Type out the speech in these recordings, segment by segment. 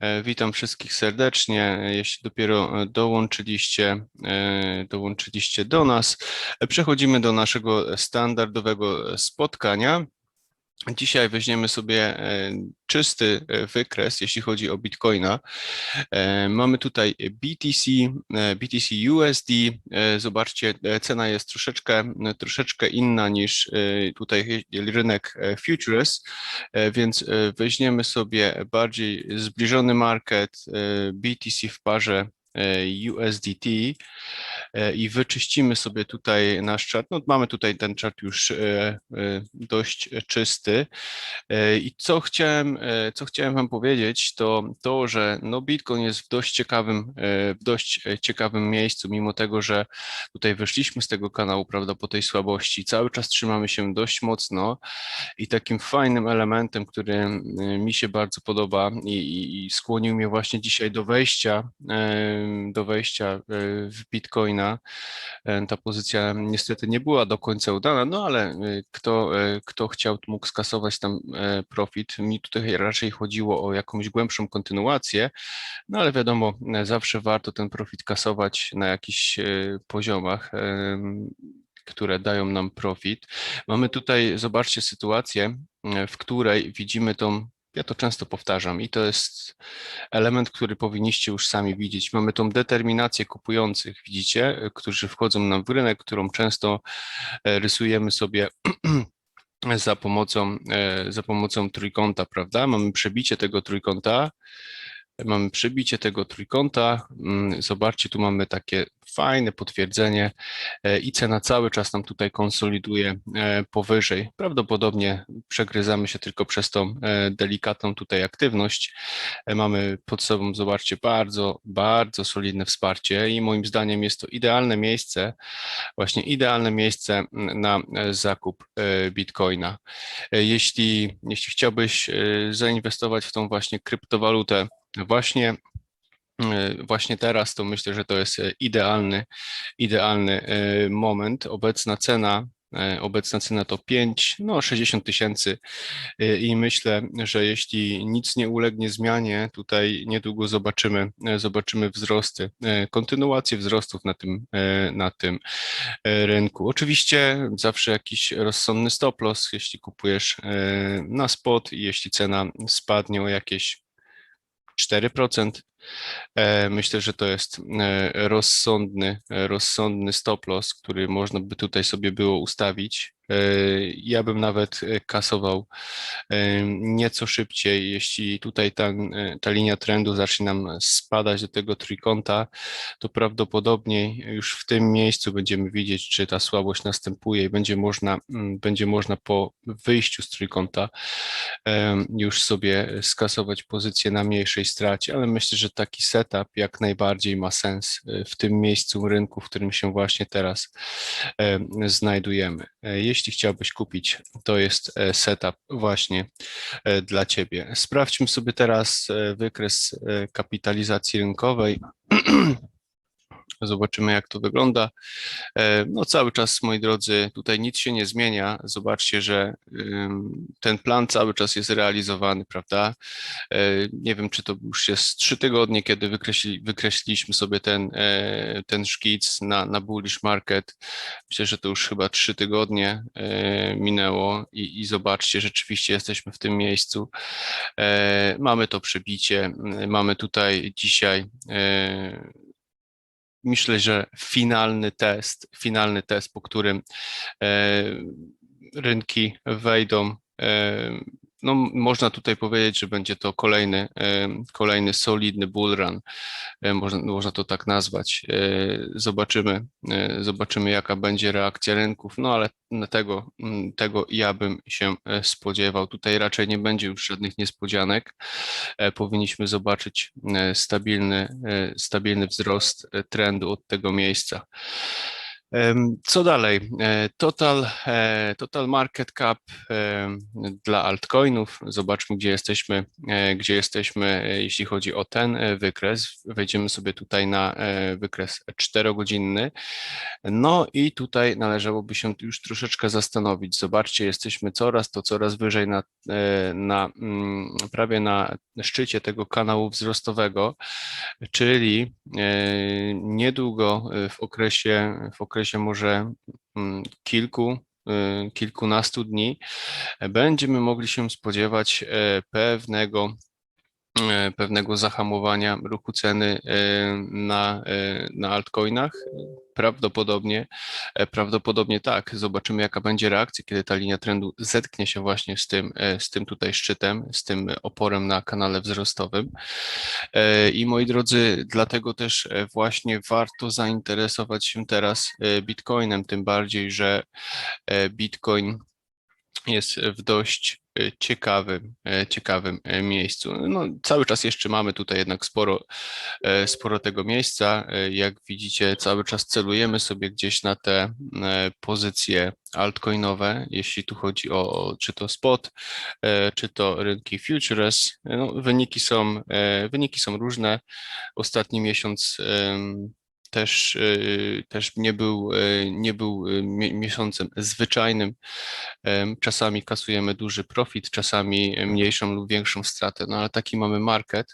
E, Witam wszystkich serdecznie. Jeśli dopiero e, dołączyliście, e, dołączyliście do nas, przechodzimy do naszego standardowego spotkania. Dzisiaj weźmiemy sobie e, czysty e, wykres, jeśli chodzi o Bitcoina. E, Mamy tutaj BTC, BTC USD. Zobaczcie, cena jest troszeczkę, troszeczkę inna niż tutaj rynek futures, więc weźmiemy sobie bardziej zbliżony market BTC w parze USDT i wyczyścimy sobie tutaj nasz chart. No, mamy tutaj ten chart już e, e, dość czysty. E, I co chciałem, e, co chciałem Wam powiedzieć, to to, że no Bitcoin jest w dość ciekawym, e, w dość e, ciekawym miejscu, mimo tego, że tutaj wyszliśmy z tego kanału, prawda, po tej słabości, cały czas trzymamy się dość mocno i takim fajnym elementem, który e, mi się bardzo podoba i, i, i skłonił mnie właśnie dzisiaj do wejścia, e, do wejścia e, w Bitcoina. E, Ta pozycja niestety nie była do końca udana, no ale e, kto, e, kto chciał, mógł skasować tam profit. Mi tutaj raczej chodziło o jakąś głębszą kontynuację, no ale wiadomo, zawsze warto ten profit kasować na jakichś poziomach, które dają nam profit. Mamy tutaj, zobaczcie, sytuację, w której widzimy tą ja to często powtarzam i to jest element, który powinniście już sami widzieć. Mamy tą determinację kupujących, widzicie, którzy wchodzą nam w rynek, którą często e, rysujemy sobie za pomocą, e, za pomocą trójkąta, prawda? Mamy przebicie tego trójkąta, mamy przebicie tego trójkąta. Mm, Zobaczcie, tu mamy takie fajne potwierdzenie e, i cena cały czas nam tutaj konsoliduje e, powyżej. Prawdopodobnie przegryzamy się tylko przez tą e, delikatną tutaj aktywność. Mamy pod sobą, zobaczcie, bardzo, bardzo solidne wsparcie i moim zdaniem jest to idealne miejsce, właśnie idealne miejsce mm, na zakup Bitcoina. Jeśli, jeśli chciałbyś zainwestować w tą właśnie kryptowalutę, właśnie e, Właśnie teraz to myślę, że to jest e, idealny, idealny e, moment. Obecna cena, obecna cena to 5, no 60 tysięcy i myślę, że jeśli nic nie ulegnie zmianie, tutaj niedługo zobaczymy, zobaczymy wzrosty, kontynuację wzrostów na tym, na tym rynku. Oczywiście zawsze jakiś rozsądny stop loss, jeśli kupujesz na spot i jeśli cena spadnie o jakieś 4%. E, Myślę, że to jest e, rozsądny, e, rozsądny stop loss, który można by tutaj sobie było ustawić. E, Ja bym nawet e, kasował e, nieco szybciej, jeśli tutaj ta, e, ta linia trendu zacznie nam spadać do tego trójkąta, to prawdopodobnie już w tym miejscu będziemy widzieć, czy ta słabość następuje i będzie można, mm, będzie można po wyjściu z trójkąta już sobie skasować pozycję na mniejszej stracie, ale myślę, że taki setup jak najbardziej ma sens e, w tym miejscu rynku, w którym się właśnie teraz em, znajdujemy. E, Jeśli chciałbyś kupić, to jest e, setup właśnie e, dla Ciebie. Sprawdźmy sobie teraz e, wykres e, kapitalizacji rynkowej. Zobaczymy, jak to wygląda. E, No, cały czas, moi drodzy, tutaj nic się nie zmienia. Zobaczcie, że ten plan cały czas jest realizowany, prawda? E, Nie wiem, czy to już jest trzy tygodnie, kiedy wykreśli, wykreśliliśmy sobie ten, e, ten szkic na, na bullish market. Myślę, że to już chyba trzy tygodnie minęło i, i zobaczcie, rzeczywiście jesteśmy w tym miejscu. Mamy to przebicie, mamy tutaj dzisiaj myślę, że finalny test, finalny test, po którym e, rynki wejdą. No, można tutaj powiedzieć, że będzie to kolejny, e, kolejny solidny bull run, e, można, można to tak nazwać. E, Zobaczymy, zobaczymy, jaka będzie reakcja rynków, no ale tego, tego ja bym się spodziewał. Tutaj raczej nie będzie już żadnych niespodzianek. Powinniśmy zobaczyć stabilny, stabilny wzrost trendu od tego miejsca. Co dalej? E, Total, e, total market cap dla altcoinów. Zobaczmy, gdzie jesteśmy, e, gdzie jesteśmy, jeśli chodzi o ten wykres. Wejdziemy sobie tutaj na wykres 4-godzinny. No i tutaj należałoby się już troszeczkę zastanowić. Zobaczcie, jesteśmy coraz to coraz wyżej na, na mm, prawie na szczycie tego kanału wzrostowego, czyli niedługo w okresie, w okresie może mm, kilku, e, kilkunastu dni będziemy mogli się spodziewać e, pewnego pewnego zahamowania ruchu ceny e, na, e, na altcoinach. Prawdopodobnie, e, prawdopodobnie tak. Zobaczymy, jaka będzie reakcja, kiedy ta linia trendu zetknie się właśnie z tym, e, z tym tutaj szczytem, z tym oporem na kanale wzrostowym. E, I moi drodzy, dlatego też e, właśnie warto zainteresować się teraz e, Bitcoinem, tym bardziej, że e, Bitcoin jest w dość e, ciekawym, e, ciekawym e, miejscu. No, cały czas jeszcze mamy tutaj jednak sporo, e, sporo tego miejsca. E, Jak widzicie, cały czas celujemy sobie gdzieś na te e, pozycje altcoinowe, jeśli tu chodzi o czy to spot, e, czy to rynki futures. E, No, wyniki są, e, wyniki są różne. Ostatni miesiąc też, e, też nie był, e, nie był mi- miesiącem zwyczajnym. Czasami kasujemy duży profit, czasami mniejszą lub większą stratę, no ale taki mamy market,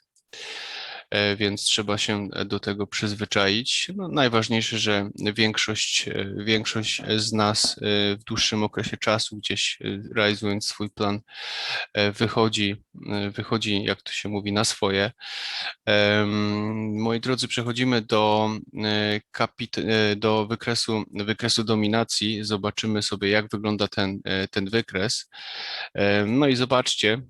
więc trzeba się do tego przyzwyczaić. No, najważniejsze, że większość, e, większość z nas e, w dłuższym okresie czasu, gdzieś e, realizując swój plan, e, wychodzi, e, wychodzi, jak to się mówi, na swoje. Moi drodzy, przechodzimy do, e, kapit- e, do wykresu, wykresu dominacji. Zobaczymy sobie, jak wygląda ten, e, ten wykres. No i zobaczcie,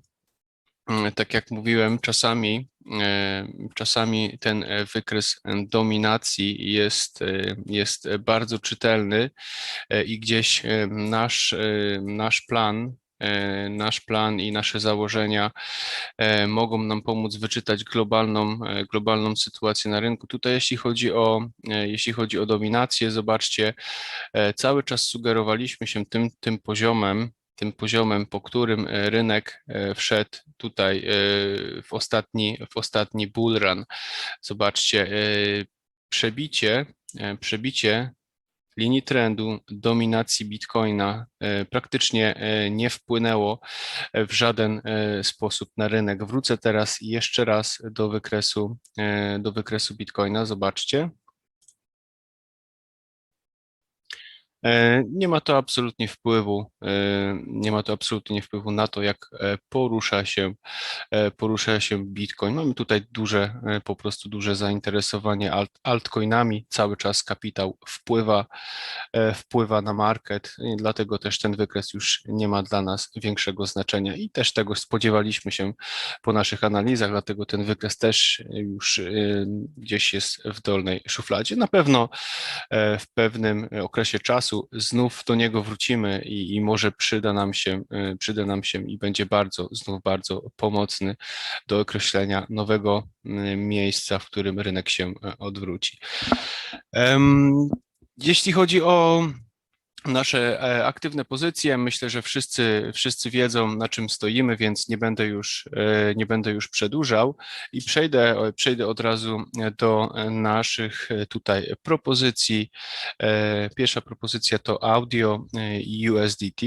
tak jak mówiłem, czasami, e, czasami ten e, wykres e, dominacji jest, jest bardzo czytelny i gdzieś nasz, nasz plan, nasz plan i nasze założenia mogą nam pomóc wyczytać globalną, globalną sytuację na rynku. Tutaj jeśli chodzi o, jeśli chodzi o dominację, zobaczcie, cały czas sugerowaliśmy się tym, tym poziomem, tym poziomem, po którym e, rynek e, wszedł tutaj e, w ostatni, w ostatni bull run. Zobaczcie, przebicie, przebicie linii trendu dominacji Bitcoina praktycznie nie wpłynęło w żaden sposób na rynek. Wrócę teraz jeszcze raz do wykresu, do wykresu Bitcoina. Zobaczcie. Nie ma to absolutnie wpływu, e, nie ma to absolutnie wpływu na to, jak e, porusza się, e, porusza się Bitcoin. Mamy tutaj duże, e, po prostu duże zainteresowanie alt, altcoinami. Cały czas kapitał wpływa, e, wpływa na market, dlatego też ten wykres już nie ma dla nas większego znaczenia i też tego spodziewaliśmy się po naszych analizach, dlatego ten wykres też już e, gdzieś jest w dolnej szufladzie. Na pewno e, w pewnym okresie czasu znów do niego wrócimy i, i może przyda nam się, e, przyda nam się i będzie bardzo, znów bardzo pomocny do określenia nowego m, miejsca, w którym rynek się e, odwróci. Jeśli chodzi o nasze e, aktywne pozycje, myślę, że wszyscy, wszyscy wiedzą, na czym stoimy, więc nie będę już, e, nie będę już przedłużał i przejdę, przejdę od razu do e, naszych e, tutaj propozycji. Pierwsza propozycja to audio USDT.